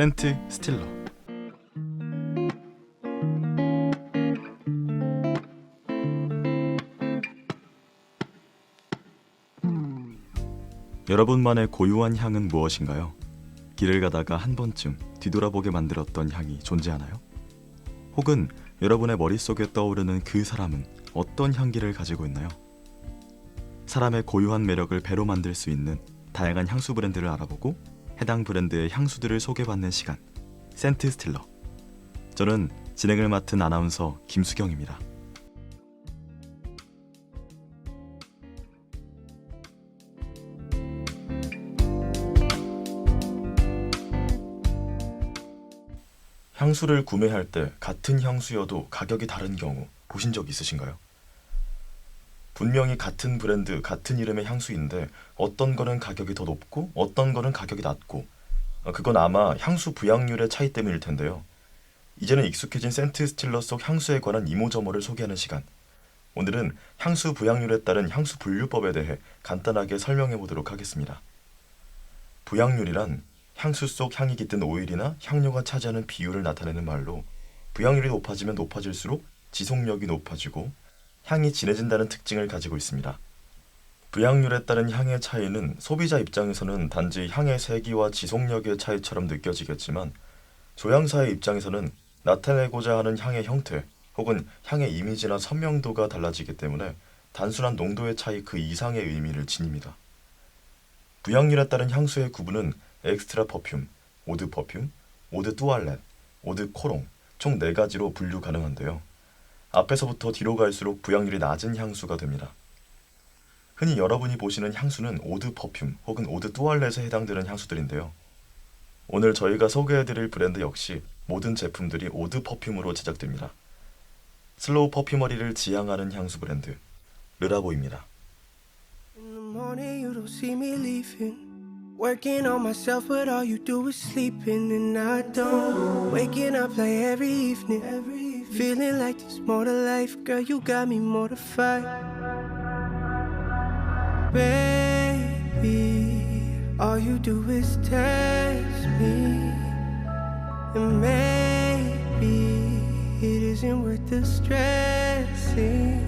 센트 스틸러 여러분만의 고유한 향은 무엇인가요? 길을 가다가 한 번쯤 뒤돌아보게 만들었던 향이 존재하나요? 혹은 여러분의 머릿속에 떠오르는 그 사람은 어떤 향기를 가지고 있나요? 사람의 고유한 매력을 배로 만들 수 있는 다양한 향수 브랜드를 알아보고 해당 브랜드의 향수들을 소개받는 시간 센트 스틸러 저는 진행을 맡은 아나운서 김수경입니다. 향수를 구매할 때 같은 향수여도 가격이 다른 경우 보신 적 있으신가요? 분명히 같은 브랜드, 같은 이름의 향수인데 어떤 거는 가격이 더 높고 어떤 거는 가격이 낮고 어, 그건 아마 향수 부양률의 차이 때문일 텐데요. 이제는 익숙해진 센트 스틸러 속 향수에 관한 이모저모를 소개하는 시간. 오늘은 향수 부양률에 따른 향수 분류법에 대해 간단하게 설명해 보도록 하겠습니다. 부양률이란 향수 속 향이 깃든 오일이나 향료가 차지하는 비율을 나타내는 말로 부양률이 높아지면 높아질수록 지속력이 높아지고 향이 진해진다는 특징을 가지고 있습니다. 부양률에 따른 향의 차이는 소비자 입장에서는 단지 향의 세기와 지속력의 차이처럼 느껴지겠지만 조향사의 입장에서는 나타내고자 하는 향의 형태 혹은 향의 이미지나 선명도가 달라지기 때문에 단순한 농도의 차이 그 이상의 의미를 지닙니다. 부양률에 따른 향수의 구분은 엑스트라 퍼퓸, 오드 퍼퓸, 오드 뚜알렛, 오드 코롱 총네 가지로 분류 가능한데요. 앞에서부터 뒤로 갈수록 부양률이 낮은 향수가 됩니다. 흔히 여러분이 보시는 향수는 오드 퍼퓸 혹은 오드 뚜알렛에 해당되는 향수들인데요. 오늘 저희가 소개해드릴 브랜드 역시 모든 제품들이 오드 퍼퓸으로 제작됩니다. 슬로우 퍼퓸머리를 지향하는 향수 브랜드 르라보입니다. Working on myself, but all you do is sleeping, and I don't. Waking up like every evening, feeling like there's more to life. Girl, you got me mortified. Baby, all you do is test me, and maybe it isn't worth the stressing.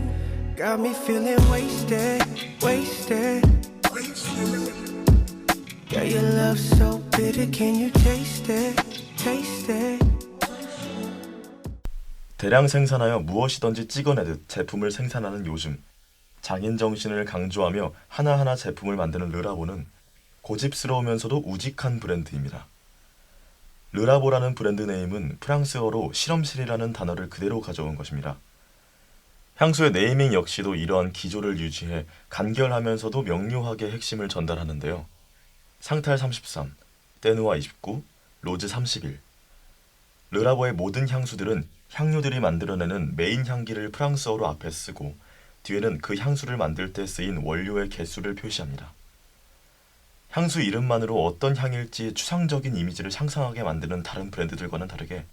Got me feeling wasted, wasted. Girl, your love so bitter, can you taste it? Taste it. 대량 생산하여 무엇이든지 찍어내듯 제품을 생산하는 요즘 장인 정신을 강조하며 하나하나 제품을 만드는 르라보는 고집스러우면서도 우직한 브랜드입니다. 르라보라는 브랜드 네임은 프랑스어로 실험실이라는 단어를 그대로 가져온 것입니다. 향수의 네이밍 역시도 이러한 기조를 유지해 간결하면서도 명료하게 핵심을 전달하는데요. 상탈 33, 떼누아 29, 로즈 31. 르라보의 모든 향수들은 향료들이 만들어내는 메인 향기를 프랑스어로 앞에 쓰고 뒤에는 그 향수를 만들 때 쓰인 원료의 개수를 표시합니다. 향수 이름만으로 어떤 향일지 추상적인 이미지를 상상하게 만드는 다른 브랜드들과는 다르게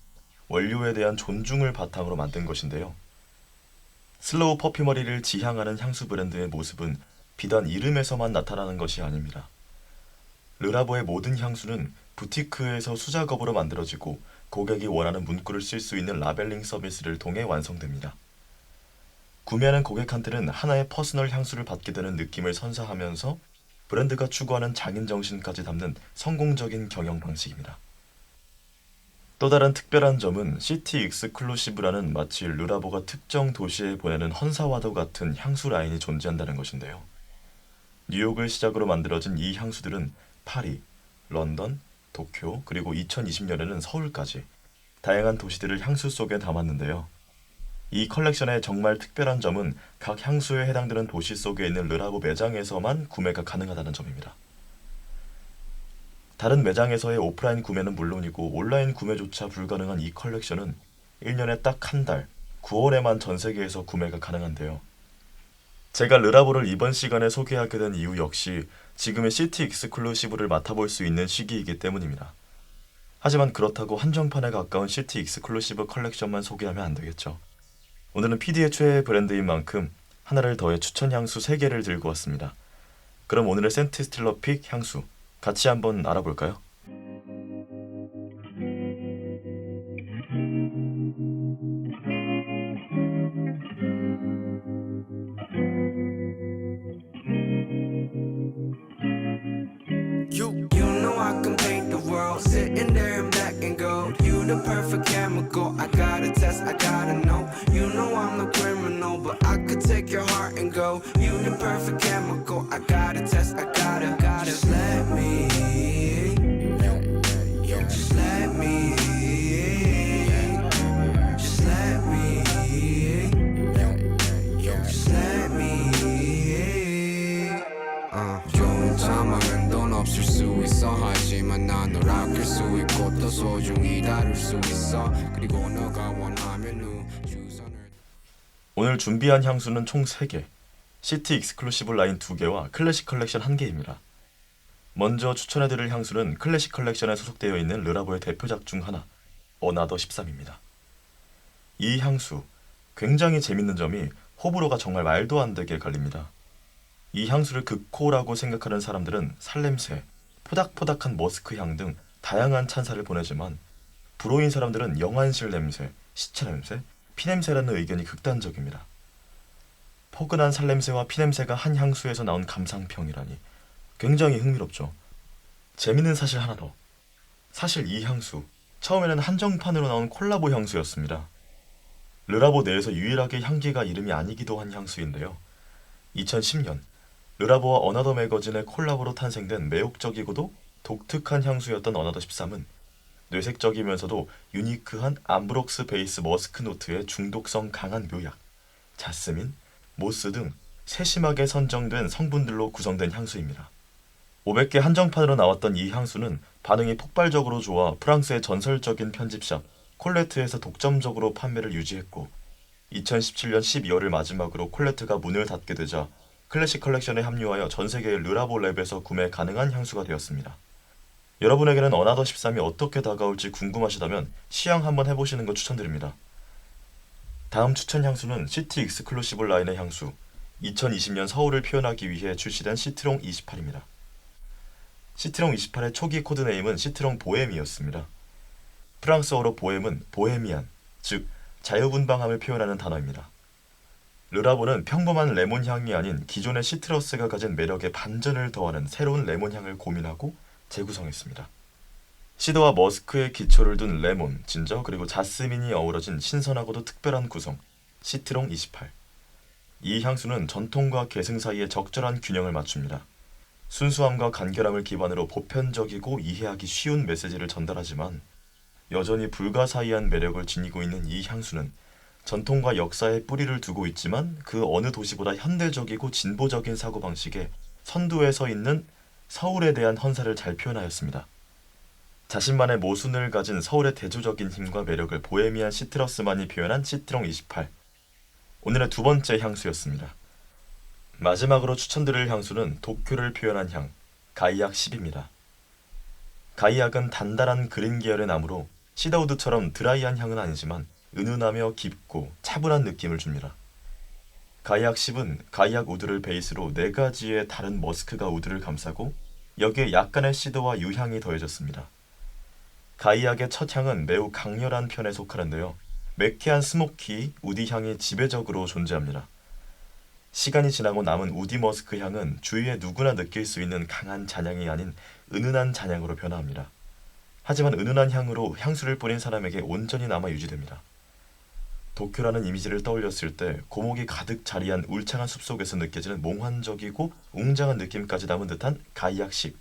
원료에 대한 존중을 바탕으로 만든 것인데요. 슬로우 퍼퓸머리를 지향하는 향수 브랜드의 모습은 비단 이름에서만 나타나는 것이 아닙니다. 르라보의 모든 향수는 부티크에서 수작업으로 만들어지고 고객이 원하는 문구를 쓸 수 있는 라벨링 서비스를 통해 완성됩니다. 구매하는 고객한테는 하나의 퍼스널 향수를 받게 되는 느낌을 선사하면서 브랜드가 추구하는 장인 정신까지 담는 성공적인 경영 방식입니다. 또 다른 특별한 점은 시티 익스클루시브라는 마치 르라보가 특정 도시에 보내는 헌사와도 같은 향수 라인이 존재한다는 것인데요. 뉴욕을 시작으로 만들어진 이 향수들은 파리, 런던, 도쿄, 그리고 2020년에는 서울까지 다양한 도시들을 향수 속에 담았는데요. 이 컬렉션의 정말 특별한 점은 각 향수에 해당되는 도시 속에 있는 르라보 매장에서만 구매가 가능하다는 점입니다. 다른 매장에서의 오프라인 구매는 물론이고 온라인 구매조차 불가능한 이 컬렉션은 1년에 딱 한 달, 9월에만 전 세계에서 구매가 가능한데요. 제가 르라보를 이번 시간에 소개하게 된 이유 역시 지금의 시티 익스클루시브를 맡아볼 수 있는 시기이기 때문입니다. 하지만 그렇다고 한정판에 가까운 시티 익스클루시브 컬렉션만 소개하면 안 되겠죠. 오늘은 PD의 최애 브랜드인 만큼 하나를 더해 추천 향수 3개를 들고 왔습니다. 그럼 오늘의 센트 스틸러 픽 향수 같이 한번 알아볼까요? The perfect chemical. I gotta test, I gotta know. You know I'm no criminal, but I could take your heart and go. You the perfect chemical. 하지만 난널 아낄 수 있고 또 소중히 다룰 수 있어 그리고 너가 원하면 우주선을 오늘 준비한 향수는 총 3개, 시티 익스클루시브 라인 2개와 클래식 컬렉션 1개입니다. 먼저 추천해드릴 향수는 클래식 컬렉션에 소속되어 있는 르라보의 대표작 중 하나, 어나더 13입니다. 이 향수, 굉장히 재밌는 점이 호불호가 정말 말도 안 되게 갈립니다. 이 향수를 극호라고 생각하는 사람들은 살냄새, 포닥포닥한 머스크 향 등 다양한 찬사를 보내지만 불호인 사람들은 영안실 냄새, 시체 냄새, 피냄새라는 의견이 극단적입니다. 포근한 살냄새와 피냄새가 한 향수에서 나온 감상평이라니 굉장히 흥미롭죠. 재밌는 사실 하나 더. 사실 이 향수 처음에는 한정판으로 나온 콜라보 향수였습니다. 르라보 내에서 유일하게 향기가 이름이 아니기도 한 향수인데요. 2010년 르라보와 어나더 매거진의 콜라보로 탄생된 매혹적이고도 독특한 향수였던 어나더 13은 뇌색적이면서도 유니크한 암브록스 베이스 머스크 노트의 중독성 강한 묘약, 자스민, 모스 등 세심하게 선정된 성분들로 구성된 향수입니다. 500개 한정판으로 나왔던 이 향수는 반응이 폭발적으로 좋아 프랑스의 전설적인 편집샵 콜레트에서 독점적으로 판매를 유지했고 2017년 12월을 마지막으로 콜레트가 문을 닫게 되자 클래식 컬렉션에 합류하여 전 세계의 르라보 랩에서 구매 가능한 향수가 되었습니다. 여러분에게는 어나더 13이 어떻게 다가올지 궁금하시다면 시향 한번 해보시는 거 추천드립니다. 다음 추천 향수는 시티 익스클루시브 라인의 향수 2020년 서울을 표현하기 위해 출시된 시트롱 28입니다. 시트롱 28의 초기 코드네임은 시트롱 보헤미였습니다. 프랑스어로 보헤은 보헤미안, 즉 자유분방함을 표현하는 단어입니다. 르라보는 평범한 레몬 향이 아닌 기존의 시트러스가 가진 매력에 반전을 더하는 새로운 레몬 향을 고민하고 재구성했습니다. 시드와 머스크의 기초를 둔 레몬, 진저 그리고 자스민이 어우러진 신선하고도 특별한 구성 시트롱 28. 이 향수는 전통과 계승 사이의 적절한 균형을 맞춥니다. 순수함과 간결함을 기반으로 보편적이고 이해하기 쉬운 메시지를 전달하지만 여전히 불가사의한 매력을 지니고 있는 이 향수는 전통과 역사에 뿌리를 두고 있지만 그 어느 도시보다 현대적이고 진보적인 사고방식에 선두에 서 있는 서울에 대한 헌사를 잘 표현하였습니다. 자신만의 모순을 가진 서울의 대조적인 힘과 매력을 보헤미안 시트러스만이 표현한 시트롱 28. 오늘의 두 번째 향수였습니다. 마지막으로 추천드릴 향수는 도쿄를 표현한 향, 가이악 10입니다. 가이악은 단단한 그린 계열의 나무로 시더우드처럼 드라이한 향은 아니지만 은은하며 깊고 차분한 느낌을 줍니다. 가이악 10은 가이악 우드를 베이스로 네 가지의 다른 머스크가 우드를 감싸고 여기에 약간의 시드와 유향이 더해졌습니다. 가이악의 첫 향은 매우 강렬한 편에 속하는데요. 매캐한 스모키, 우디 향이 지배적으로 존재합니다. 시간이 지나고 남은 우디 머스크 향은 주위에 누구나 느낄 수 있는 강한 잔향이 아닌 은은한 잔향으로 변화합니다. 하지만 은은한 향으로 향수를 뿌린 사람에게 온전히 남아 유지됩니다. 도쿄라는 이미지를 떠올렸을 때 고목이 가득 자리한 울창한 숲속에서 느껴지는 몽환적이고 웅장한 느낌까지 담은 듯한 가이악식.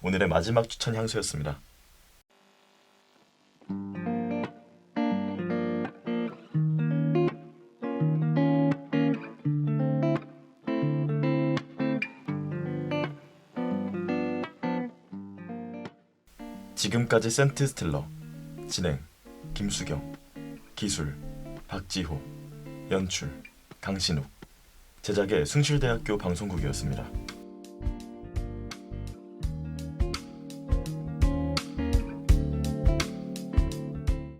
오늘의 마지막 추천 향수였습니다. 지금까지 센트 스텔러 진행 김수경 기술 박지호 연출 강신욱 제작의 숭실대학교 방송국이었습니다.